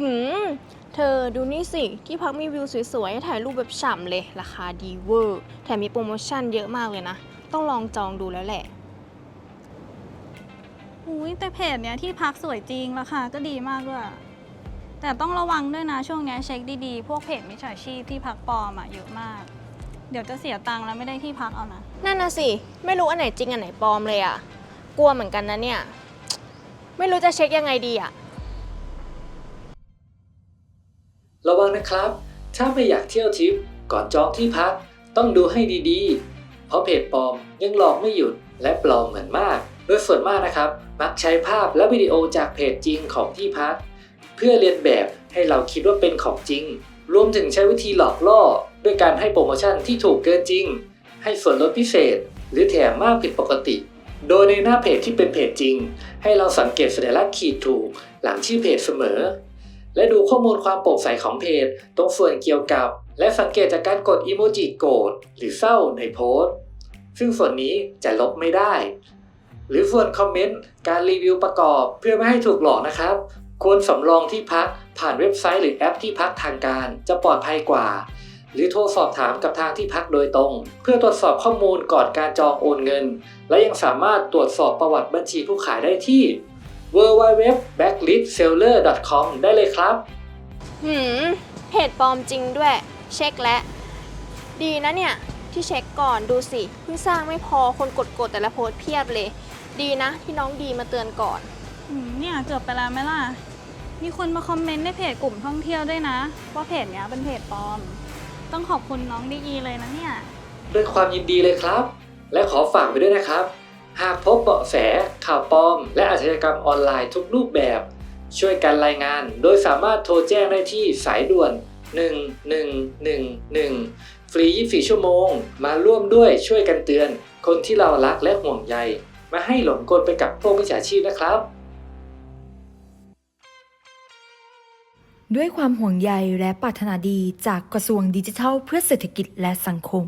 หืม เธอดูนี่สิ ที่พักมีวิวสวยๆให้ถ่ายรูปแบบฉ่ำเลย ราคาดีเวอร์ แถมมีโปรโมชั่นเยอะมากเลยนะ ต้องลองจองดูแล้วแหละ อุ้ยแต่เพจเนี้ยที่พักสวยจริงราคาก็ดีมากด้วย แต่ต้องระวังด้วยนะช่วงเนี้ยเช็คดีๆ พวกเพจมิจฉาชีพที่พักปลอมอะเยอะมาก เดี๋ยวจะเสียตังค์แล้วไม่ได้ที่พักเอานะ นั่นนะสิ ไม่รู้อันไหนจริงอันไหนปลอมเลยอะ่ะกลัวเหมือนกันนะเนี่ย ไม่รู้จะเช็คยังไงดีอะ ระวังนะครับ ถ้าไม่อยากเที่ยวทริปก่อนจองที่พักต้องดูให้ดีๆ เพราะเพจปลอมยังหลอกไม่หยุดและปลอมเหมือนมาก โดยส่วนมากนะครับ มักใช้ภาพและวิดีโอจากเพจจริงของที่พัก เพื่อเรียนแบบให้เราคิดว่าเป็นของจริง รวมถึงใช้วิธีหลอกล่อ ด้วยการให้โปรโมชั่นที่ถูกเกินจริง ให้ส่วนลดพิเศษ หรือแถมมากผิดปกติ โดยในหน้าเพจที่เป็นเพจจริง ให้เราสังเกตสัญลักษณ์ขีดถูก หลังชื่อเพจเสมอ และดูข้อมูลความโปร่งใสของเพจ ตรงส่วนเกี่ยวกับ และสังเกตจากการกดอีโมจิโกรธหรือเศร้าในโพสต์ ซึ่งส่วนนี้จะลบไม่ได้ หรือส่วนคอมเมนต์การรีวิวประกอบเพื่อไม่ให้ถูกหลอกนะครับ ควรสำรองที่พักผ่านเว็บไซต์หรือแอปที่พักทางการจะปลอดภัยกว่า หรือโทรสอบถามกับทางที่พักโดยตรง เพื่อตรวจสอบข้อมูลก่อนการจองโอนเงิน และยังสามารถตรวจสอบประวัติบัญชีผู้ขายได้ที่ www.backlistseller.com ได้เลยครับ หืมเพจปลอมจริงด้วย เช็คแล้วดีนะเนี่ย ที่เช็คก่อนดูสิเพิ่งสร้างไม่พอคนกดกดๆแต่ละโพสต์เพียบเลย ดีนะ ที่น้องดีมาเตือนก่อน อืมเนี่ยเกือบไปแล้วไหมล่ะ มีคนมาคอมเมนต์ในเพจกลุ่มท่องเที่ยวด้วยนะ ว่าเพจเนี้ยเป็นเพจปลอม ต้องขอบคุณน้องดีอีเลยนะเนี่ย ด้วยความยินดีเลยครับ และขอฝากไว้ด้วยนะครับ หากพบเบาะแส ข่าวปลอม และอาชญากรรมออนไลน์ทุกรูปแบบ ช่วยกันรายงาน โดยสามารถโทรแจ้งได้ที่สายด่วน 1111 ฟรี 24 ชั่วโมง มาร่วมด้วยช่วยกันเตือน คนที่เรารักและห่วงใย มาให้หลงกลไปกับพวกมิจฉาชีพนะครับด้วยความห่วงใยและปรารถนาดีจากกระทรวงดิจิทัลเพื่อเศรษฐกิจและสังคม